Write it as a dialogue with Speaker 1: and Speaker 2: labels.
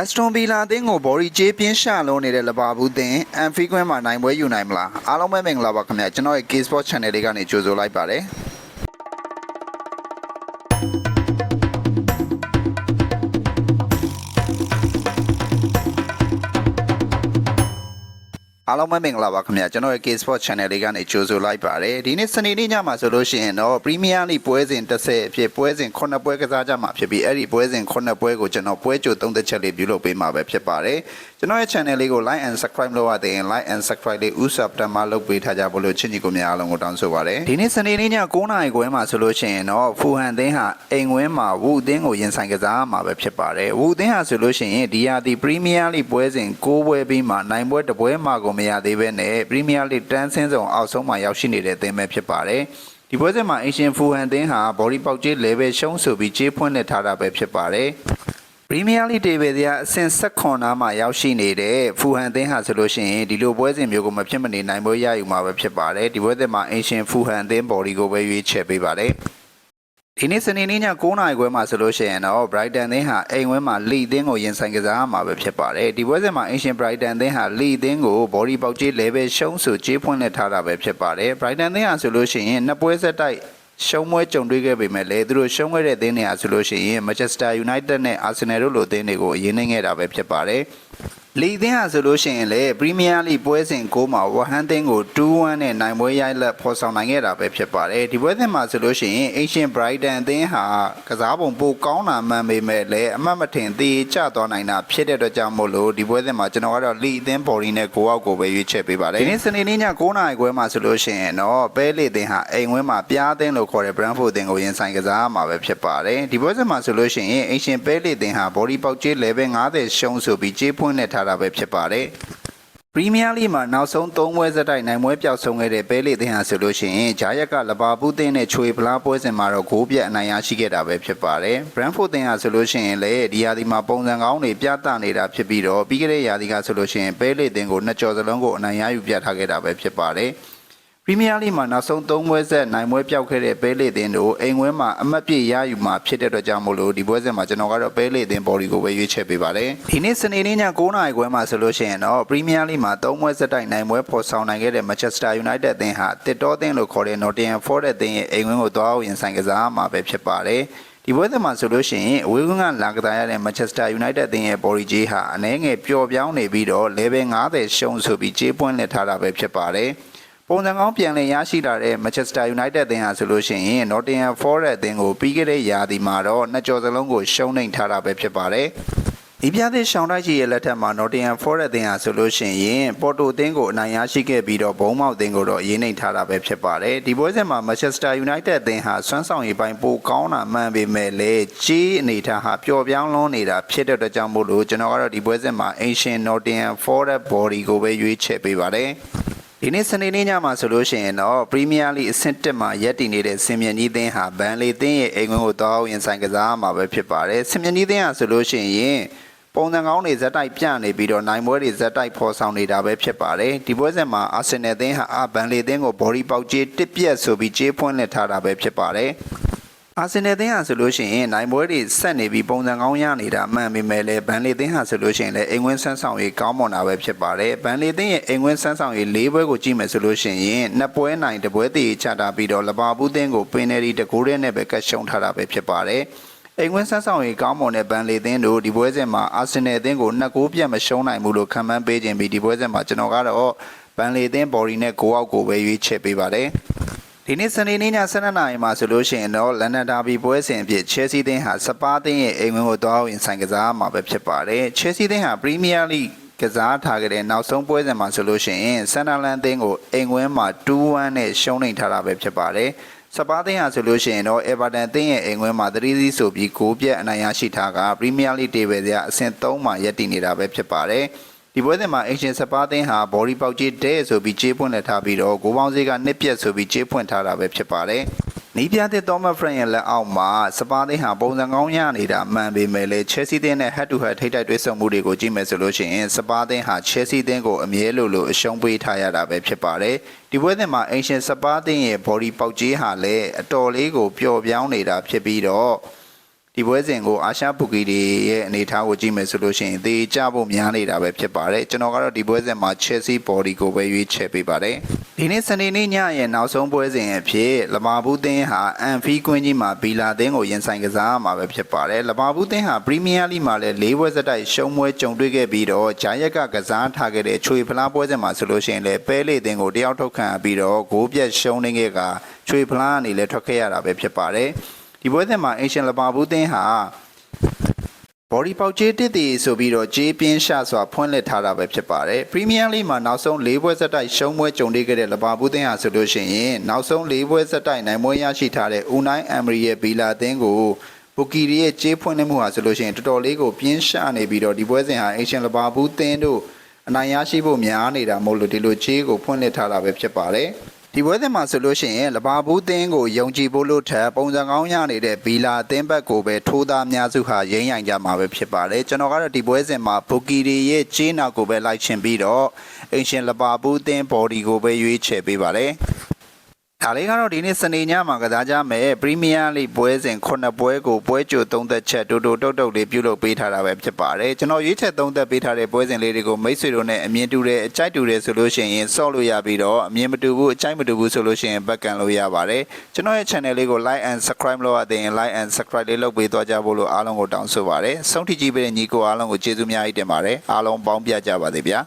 Speaker 1: အက်စတွန်ဗီလာအသင်းကိုဘော်ရီဂျေးပြင်းရှာလုံးနေတဲ့လဘာဘူးတင်အန်ဖီကွင်းမှာနိုင်ပွဲယူနိုင်မလားအားလုံးပဲမင်္ဂလာပါခင်ဗျာကျွန်တော်ရဲ့ K Sport Channel လေးကနေကြိုဆိုလိုက်ပါတယ် အားလုံးပဲမင်္ဂလာပါခင်ဗျာကျွန်တော်ရဲ့ K Sport Channel လေးကနေကြိုဆိုလိုက်ပါတယ်ဒီနေ့စနေနေ့ညမှာဆိုလို့ရှိရင်တော့ Premier League ပွဲစဉ်30အဖြစ်ပွဲစဉ်9ပွဲကစားကြမှာဖြစ်ပြီးအဲ့ဒီပွဲစဉ်9ပွဲကိုကျွန်တော်ပွဲကြို3သက်ချက်လေးပြုလုပ်ပေးမှာပဲဖြစ်ပါတယ် ကျွန်တော်ရဲ့ channel လေးကို like and subscribe လုပ်ရတဲ့ရင် like and subscribe လေးဥစားပတမလုပ်ပေးထားကြဖို့လို့ချစ်ညီကိုများအားလုံးကိုတောင်းဆိုပါတယ်ဒီနေ့စနေနေ့ည9နာရီခွဲမှာဆိုလို့ရှိရင်တော့ဖူဟန်သင်းဟာအိမ်ဝင်းမှာဝူအသင်းကိုရင်ဆိုင်ကစားမှာပဲဖြစ်ပါတယ်ဝူအသင်းဟာဆိုလို့ရှိရင်ဒီယာဒီ Premier League ပွဲစဉ်6ပွဲပြီးမှနိုင်ပွဲတစ်ပွဲမှကိုမရသေးဘဲနဲ့ Premier League တန်းဆင်းဆောင်အောက်ဆုံးမှာရောက်ရှိနေတဲ့အသင်းပဲဖြစ်ပါတယ်ဒီပွဲစဉ်မှာအင်ရှင်ဖူဟန်သင်းဟာဘော်ဒီပေါက်ကြီး level ရှုံးဆိုပြီးကြေးဖွင့်လက်ထားတာပဲဖြစ်ပါတယ် ပရီးမီးယားလိတေဘယ်ကအဆင့်16နားမှာရောက်ရှိနေတဲ့ဖူဟန်သင်းဟာဆိုလို့ရှိရင်ဒီလိုပွဲစဉ်မျိုးကိုမဖြစ်မနေနိုင်ပွဲရယူမှာပဲဖြစ်ပါတယ်ဒီပွဲစဉ်မှာအင်ရှင်ဖူဟန်သင်းဘော်ဒီကိုပဲရွေးချယ်ပေးပါတယ်ဒီနေ့စနေနေ့ည9:00နာရီခွဲမှာဆိုလို့ရှိရင်တော့ Brighton သင်းဟာအိမ်ဝင်းမှာလီသင်းကိုရင်ဆိုင်ကစားမှာပဲဖြစ်ပါတယ်ဒီပွဲစဉ်မှာ Ancient Brighton သင်းဟာလီသင်းကို body ပေါက်ကြီး level ရှုံးဆိုကြေးဖွင့်လက်ထားတာပဲဖြစ်ပါတယ် Brighton သင်းဟာဆိုလို့ရှိရင်နှစ်ပွဲဆက်တိုက် ရှုံးမွဲကြုံတွေ့ခဲ့ပေမဲ့လည်းသူတို့ရှုံးခဲ့တဲ့သင်းတွေဟာဆိုလို့ရှိရင် Manchester United နဲ့ Arsenal တို့လိုသင်းတွေကိုအရင်နှိမ့်ခဲ့တာပဲဖြစ်ပါတယ် လီသင်းဟာဆိုလို့ရှိရင်လေပရီးမီးယားလိပွဲစဉ်6မှာဝဟန်သင်းကို2-1နဲ့နိုင်ပွဲရိုက်လက်ဖော်ဆောင်နိုင်ခဲ့တာပဲဖြစ်ပါတယ်ဒီပွဲစဉ်မှာဆိုလို့ရှိရင် Asian Brighton အသင်းဟာကစားပုံပိုကောင်းတာမှန်ပေမဲ့လည်းအမှတ်မထင်သေးကျသွားနိုင်တာဖြစ်တဲ့အတွက်ကြောင့်မို့လို့ဒီပွဲစဉ်မှာကျွန်တော်ကတော့လီအသင်းဘော်ဒီနဲ့ကိုအောက်ကိုပဲရွေးချယ်ပေးပါတယ်ဒီနေ့စနေနေ့ည9:00နာရီခွဲမှာဆိုလို့ရှိရင်တော့ပဲလီအသင်းဟာအိမ်ဝင်းမှာပြားအသင်းလို့ခေါ်တဲ့ Brentford အသင်းကိုရင်ဆိုင်ကစားမှာပဲဖြစ်ပါတယ်ဒီပွဲစဉ်မှာဆိုလို့ရှိရင် Asian ပဲလီအသင်းဟာဘော်ဒီပေါက်ကြီး level 50ရှုံးဆိုပြီးကြေးဖွင့်နဲ့ထားတာပဲဖြစ်ပါတယ်ပရီးမီးယားလိမှာနောက်ဆုံး၃ပွဲစတိုက်နိုင်ပွဲပျောက်ဆုံးခဲ့တဲ့ပဲလေသင်းဟာဆိုလို့ရှိရင်ဂျာယက်ကလဘာဘူးသင်းနဲ့ချွေဖလားပွဲစဉ်မှာတော့ဂိုးပြတ်အနိုင်ရရှိခဲ့တာပဲဖြစ်ပါတယ်။ဘရန်ဖို့သင်းဟာဆိုလို့ရှိရင်လည်းဒီရာသီမှာပုံစံကောင်းတွေပြသနေတာဖြစ်ပြီးတော့ပြီးခဲ့တဲ့ရာသီကဆိုလို့ရှိရင်ပဲလေသင်းကိုနှစ်ကြော်စလုံးကိုအနိုင်ရယူပြထားခဲ့တာပဲဖြစ်ပါတယ်။ ပရီးမီးယားလိမှာနောက်ဆုံး၃ပွဲဆက်နိုင်ပွဲပျောက်ခဲ့တဲ့ပဲလေသင်းတို့အိမ်ဝင်းမှာအမတ်ပြည့်ရယူမှာဖြစ်တဲ့အတွက်ကြောင့်မို့လို့ဒီပွဲစဉ်မှာကျွန်တော်ကတော့ပဲလေသင်းဘော်ဒီကိုပဲရွေးချယ်ပေးပါတယ်။ဒီနေ့စနေနေ့ည9:00နာရီခွဲမှာဆိုလို့ရှိရင်တော့ပရီးမီးယားလိမှာ၃ပွဲဆက်တိုက်နိုင်ပွဲဖော်ဆောင်နိုင်ခဲ့တဲ့ Manchester United အသင်းဟာတစ်တော်သင်းလို့ခေါ်တဲ့ Nottingham Forest အသင်းရဲ့အိမ်ဝင်းကိုသွားအောင်ရင်ဆိုင်ကစားမှာပဲဖြစ်ပါတယ်။ဒီပွဲစဉ်မှာဆိုလို့ရှိရင်အဝေးကွင်းကလာကစားရတဲ့ Manchester United အသင်းရဲ့ Body J ဟာအနည်းငယ်ပျော်ပြောင်းနေပြီးတော့ level 50ရှုံးဆိုပြီးကြေးပွင့်လက်ထားတာပဲဖြစ်ပါတယ်။ ပုံစံကောင်းပြန်လည်ရရှိလာတဲ့ Manchester United အသင်းဟာဆိုလို့ရှိရင် Nottingham Forest အသင်းကိုပြီးခဲ့တဲ့ရာသီမှာတော့နှစ်ကြော်စလုံးကိုရှုံးနိမ့်ထားတာပဲဖြစ်ပါတယ်။ဒီပြတဲ့ရှောင်းတိုက်ကြီးရဲ့လက်ထက်မှာ Nottingham Forest အသင်းဟာဆိုလို့ရှိရင် Porto အသင်းကိုအနိုင်ရရှိခဲ့ပြီးတော့ဘုံမောက်အသင်းကိုတော့ရေးနှိမ်ထားတာပဲဖြစ်ပါတယ်။ဒီပွဲစဉ်မှာ Manchester United အသင်းဟာစွမ်းဆောင်ရည်ပိုင်းပိုကောင်းတာမှန်ပေမဲ့လည်းကြီးအနေထားဟာပျော်ပြောင်းလွန်းနေတာဖြစ်တဲ့အတွက်ကြောင့်မို့လို့ကျွန်တော်ကတော့ဒီပွဲစဉ်မှာ Ancient Nottingham Forest Body ကိုပဲရွေးချယ်ပေးပါတယ်။ ဒီနေ့စနေနေ့ညမှာဆိုလို့ရှိရင်တော့ပရီးမီးယားလိအဆင့်1မှာရပ်တည်နေတဲ့စင်မြကြီးသင်းဟာဘန်လီသင်းရဲ့အိမ်ကွင်းကိုတောင်းရင်ဆိုင်ကစားမှာပဲဖြစ်ပါတယ်စင်မြကြီးသင်းဟာဆိုလို့ရှိရင်ပုံစံကောင်းတွေဇက်တိုက်ပြနေပြီးတော့နိုင်ပွဲတွေဇက်တိုက်ဖော်ဆောင်နေတာပဲဖြစ်ပါတယ်ဒီပွဲစဉ်မှာအာဆင်နယ်သင်းဟာအာဘန်လီသင်းကိုဘော်ဒီပေါက်ကြေးတစ်ပြက်ဆိုပြီးကြေးဖွင့်လက်ထားတာပဲဖြစ်ပါတယ် အာဆင်နယ်သင်းဟာဆိုလို့ရှိရင်နိုင်ပွဲတွေဆက်နေပြီးပုံစံကောင်းရနေတာအမှန်ပေမဲ့လည်းဘန်လီသင်းဟာဆိုလို့ရှိရင်လည်းအိမ်ဝင်းဆန်းဆောင်ရေးကောင်းမွန်တာပဲဖြစ်ပါတယ်ဘန်လီသင်းရဲ့အိမ်ဝင်းဆန်းဆောင်ရေး၄ပွဲကိုကြည့်မယ်ဆိုလို့ရှိရင်နှစ်ပွဲနိုင်တစ်ပွဲတည်ချတာပြီးတော့လဘာဘူးသင်းကိုပင်နယ်ဒီတကူရဲနဲ့ပဲကတ်ရှုံထားတာပဲဖြစ်ပါတယ်အိမ်ဝင်းဆန်းဆောင်ရေးကောင်းမွန်တဲ့ဘန်လီသင်းတို့ဒီပွဲစဉ်မှာအာဆင်နယ်သင်းကိုနှစ်ကိုပြတ်မရှုံးနိုင်ဘူးလို့ခံမှန်းပေးခြင်းပြီးဒီပွဲစဉ်မှာကျွန်တော်ကတော့ဘန်လီသင်းဘော်ဒီနဲ့ကိုအောက်ကိုပဲရွေးချယ်ပေးပါတယ် ဒီနေ့စနေနေ့ည7:00နာရီမှာဆိုလို့ရှိရင်တော့လန်ဒန်ဒါဘီပွဲစဉ်အဖြစ် Chelsea သင်းဟာစပါးသင်းရဲ့အိမ်ဝင်ကိုတွားဝင်ဆိုင်ကစားမှာပဲဖြစ်ပါတယ်။ Chelsea သင်းဟာ Premier League ကစားထားကြတဲ့နောက်ဆုံးပွဲစဉ်မှာဆိုလို့ရှိရင်ဆန်နာလန်သင်းကိုအိမ်ဝင်းမှာ2-1နဲ့ရှုံးနိမ့်ထားတာပဲဖြစ်ပါတယ်။စပါးသင်းဟာဆိုလို့ရှိရင်တော့ Everton သင်းရဲ့အိမ်ဝင်းမှာ3-0ဆိုပြီး9ပြတ်အနိုင်ရရှိထားက Premier League တေဘယ်ကအဆင့်3မှာရပ်တည်နေတာပဲဖြစ်ပါတယ်။ ဒီပွဲစဉ်မှာအင်ရှင်စပါးသင်းဟာဘော်ဒီပေါက်ကြီးတဲ့ဆိုပြီးကြေးပွင့်လက်ထားပြီးတော့ဂိုးပေါင်းစေးကနှစ်ပြက်ဆိုပြီးကြေးပွင့်ထားတာပဲဖြစ်ပါတယ်။နီးပြတဲ့သောမတ်ဖရန်ရဲ့လက်အောက်မှာစပါးသင်းဟာပုံစံကောင်းရနေတာမှန်ပေမဲ့လည်း Chelsea သင်းနဲ့ head to head ထိတိုက်တွေ့ဆုံမှုတွေကိုကြည့်မယ်ဆိုလို့ရှိရင်စပါးသင်းဟာ Chelsea သင်းကိုအမြဲလိုလိုအရှုံးပေးထားရတာပဲဖြစ်ပါတယ်။ဒီပွဲစဉ်မှာအင်ရှင်စပါးသင်းရဲ့ body ပေါက်ကြီးဟာလည်းအတော်လေးကိုပျော်ပြောင်းနေတာဖြစ်ပြီးတော့ ဒီပွဲစဉ်ကိုအာရှဘူကီတွေရဲ့အနေအထားကိုကြည့်မယ်ဆိုလို့ရှိရင်သေချဖို့များနေတာပဲဖြစ်ပါတယ်ကျွန်တော်ကတော့ဒီပွဲစဉ်မှာ Chelsea body ကိုပဲရွေးချယ်ပေးပါတယ်ဒီနေ့စနေနေ့ညရဲ့နောက်ဆုံးပွဲစဉ်အဖြစ်လမာဘူးသင်းဟာအန်ဖီကွင်းကြီးမှာဘီလာသင်းကိုရင်ဆိုင်ကစားမှာပဲဖြစ်ပါတယ်လမာဘူးသင်းဟာပရီးမီးယားလိမှာလည်း၄ပွဲဆက်တိုက်ရှုံးပွဲကြုံတွေ့ခဲ့ပြီးတော့ဂျာယက်ကကစားထားခဲ့တဲ့ချွေဖလားပွဲစဉ်မှာဆိုလို့ရှိရင်လည်းပဲလေသင်းကိုတယောက်ထုတ်ခံပြီးတော့ဂိုးပြတ်ရှုံးနေခဲ့ကချွေဖလားကနေလည်းထွက်ခဲ့ရတာပဲဖြစ်ပါတယ် ဒီပွဲစဉ်မှာအင်ရှင်လမာဘူးသင်းဟာဘော်ဒီပေါက်ကျေးတစ်တည်ဆိုပြီးတော့ဂျေးပြင်းရှာစွာဖွင့်လှစ်ထားတာပဲဖြစ်ပါတယ်ပရီးမီးယားလိမှာနောက်ဆုံး၄ပွဲဆက်တိုက်ရှုံးပွဲကြုံတွေ့ခဲ့တဲ့လဘာဘူးသင်းဟာဆိုလို့ရှိရင်နောက်ဆုံး၄ပွဲဆက်တိုက်နိုင်ပွဲရရှိထားတဲ့ဦးနိုင်အမ်မရီရဲ့ဘီလာသင်းကိုဘူကီရီရဲ့ကျေးဖွင့်လှစ်မှုဟာဆိုလို့ရှိရင်တော်တော်လေးကိုပြင်းရှာနေပြီးတော့ဒီပွဲစဉ်ဟာအေရှင်လဘာဘူးသင်းတို့အနိုင်ရရှိဖို့များနေတာမဟုတ်လို့ဒီလိုကျေးကိုဖွင့်လှစ်ထားတာပဲဖြစ်ပါတယ် ဒီပွဲစဉ်မှာဆိုလို့ရှိရင်လဘာဘူးသင်းကိုယုံကြည်ဖို့လို့ထက်ပုံစံကောင်းရနေတဲ့ဘီလာသင်းဘက်ကိုပဲထိုးသားအများစုဟာရိမ့်ရိုင်ကြမှာပဲဖြစ်ပါတယ်ကျွန်တော်ကတော့ဒီပွဲစဉ်မှာဘူကီရီရဲ့ဂျင်းနောက်ကိုပဲလိုက်ချင်ပြီးတော့အင်ရှင်လဘာဘူးသင်းဘော်ဒီကိုပဲရွေးချယ်ပေးပါတယ် ဒါလေးကတော့ဒီနေ့စနေညမှာကစားကြမယ်ပရီးမီးယားလိပွဲစဉ်9ပွဲကိုပွဲကြိုသုံးသက်ချက်တူတူတုတ်တုတ်လေးပြုလုပ်ပေးထားတာပဲဖြစ်ပါတယ်ကျွန်တော်ရွေးချယ်သုံးသက်ပေးထားတဲ့ပွဲစဉ်လေးတွေကိုမိတ်ဆွေတို့နဲ့အမြင်တူတဲ့အကြိုက်တူတယ်ဆိုလို့ရှိရင်ဆော့လို့ရပြီးတော့အမြင်မတူဘူးအကြိုက်မတူဘူးဆိုလို့ရှိရင်ဘက်ကန်လို့ရပါတယ်ကျွန်တော်ရဲ့ channel လေးကို like and subscribe လုပ်ရတဲ့ရင် like and subscribe လေးလုပ်ပေးသွားကြဖို့လို့အားလုံးကိုတောင်းဆိုပါတယ်ဆုံးထိကြည့်ပေးတဲ့ညီကိုအားလုံးကိုကျေးဇူးများကြီးတင်ပါတယ်အားလုံးပေါင်းပြကြပါသေးဗျာ